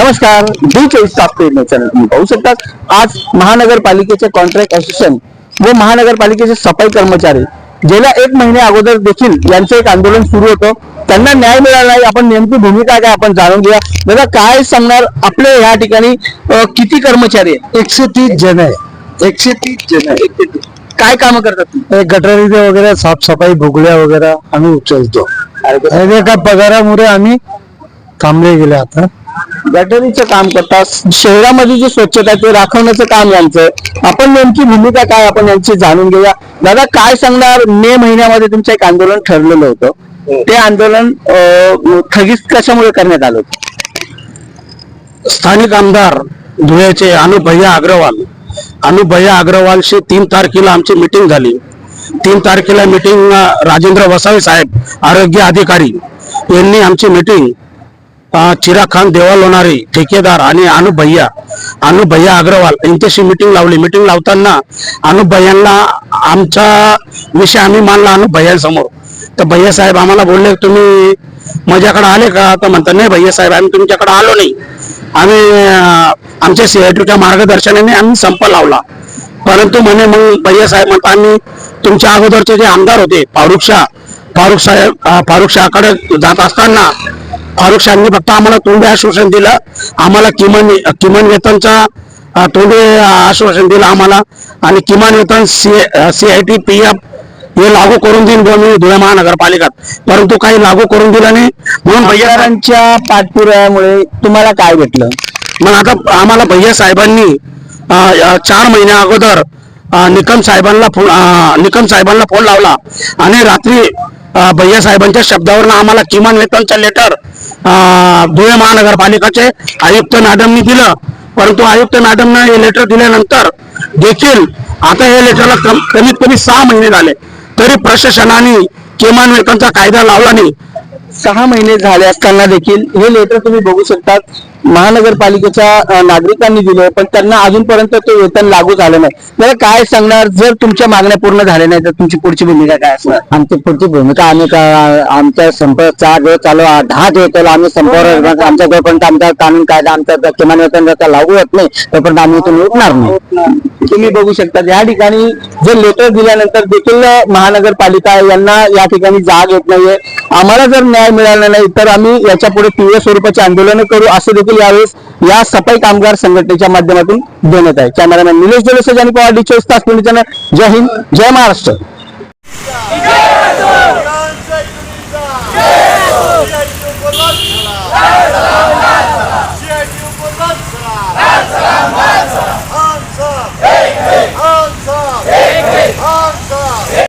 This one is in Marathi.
नमस्कार डी चोवीस चॅनल तुम्ही पाहू शकतात आज महानगरपालिकेचे कॉन्ट्रॅक्ट असिस्टंट व महानगरपालिकेचे सफाई कर्मचारी गेल्या एक महिन्या अगोदर देखील यांचं एक आंदोलन सुरू होतं. त्यांना न्याय मिळाला नाही. आपण नेमकी भूमिका काय आपण जाणून घेऊया. दादा काय सांगणार आपले या ठिकाणी किती कर्मचारी आहेत? एकशे तीस जण आहे. एकशे तीस जण आहेत. काय काम करतात गटारीचे वगैरे साफसफाई भुगल्या वगैरे आम्ही उचलतो. एका पगारामुळे आम्ही थांबले गेले आता. गटारीचं काम करतात शहरामध्ये जी स्वच्छता ते राखवण्याचं काम यांचं आहे. आपण नेमकी भूमिका काय आपण यांची जाणून घेऊया. दादा काय सांगणार? मे महिन्यामध्ये तुमचं एक आंदोलन ठरलेलं होतं. ते आंदोलन स्थगित कशामुळे करण्यात आलं स्थानिक आमदार धुळ्याचे अनुभैया अग्रवाल. अनुभैया अग्रवालशी तीन तारखेला आमची मिटिंग झाली. तीन तारखेला मिटिंग राजेंद्र वसावे साहेब आरोग्य अधिकारी यांनी आमची मिटिंग चिराग खान देवा लोणारे ठेकेदार आणि अनुभैया अनुभैया अग्रवाल यांच्याशी मिटिंग लावली मिटिंग लावताना अनुभैयांना आमचा विषय आम्ही मांडला अनुभैयांसमोर तर भैया साहेब आम्हाला बोलले तुम्ही माझ्याकडे आले का तर म्हणतात नाही भैया साहेब आम्ही तुमच्याकडे आलो नाही आम्ही आमच्या सीआयटीच्या मार्गदर्शनाने आम्ही संप लावला परंतु म्हणे मग भैया साहेब म्हणतात आम्ही तुमच्या अगोदरचे जे आमदार होते फारुख शाह फारुख साहेब फारुख शाहकडे जात असताना फारुख शाहनी फक्त आम्हाला तोंडी आश्वासन दिलं. आम्हाला किमान किमान वेतनचा तोंडी आश्वासन दिलं आम्हाला. आणि किमान वेतन C I T P F हे लागू करून देईन मी धुळे महानगरपालिकात. परंतु काही लागू करून दिलं नाही. म्हणून भैया साहेब- आमदारांच्या पाठपुराव्यामुळे तुम्हाला काय भेटलं? मग आता आम्हाला भैया साहेबांनी चार महिन्या अगोदर निकम साहेबांना फोन निकम साहेबांना फोन लावला. आणि रात्री भैया साहेबांच्या शब्दावरनं आम्हाला किमान वेतनचं लेटर धुळे महानगरपालिकाचे आयुक्त मॅडमनी दिलं. परंतु आयुक्त मॅडमनं हे लेटर दिल्यानंतर देखील आता हे लेटरला कम- कमीत कमी सहा महिने झाले. तरी प्रशासनाने किमान वेतनचा कायदा लावला नाही. सहा महिने झाले असताना देखील हे लेटर तुम्ही बघू शकतात. महानगरपालिकेच्या नागरिकांनी दिले पण त्यांना अजूनपर्यंत ते वेतन लागू झालं नाही. तर काय सांगणार? जर तुमच्या मागण्या पूर्ण झाल्या नाही तर तुमची पुढची भूमिका काय असणार? आमची पुढची भूमिका आम्ही आमच्या संपर्क चार दिवस चालू. दहा दिवस आम्ही संपर्क आमच्या जोपर्यंत आमचा कानून कायदा आमचा जर किमान वेतन जर का लागू होत नाही तोपर्यंत आम्ही इथून उठणार नाही. तुम्ही बघू शकता या ठिकाणी जे लेटर दिल्यानंतर देखील महानगरपालिका यांना या ठिकाणी जाग येत नाहीये. आम्हाला जर न्याय मिळाला नाही तर आम्ही याच्यापुढे तीव्र स्वरूपाचे आंदोलन करू असं देखील यावेळेस या सफाई कामगार संघटनेच्या माध्यमातून देण्यात आहे. कॅमेरामॅन निलेश जलोसज आणि पवार डी चोवीस तास पुणे जय हिंद जय महाराष्ट्र.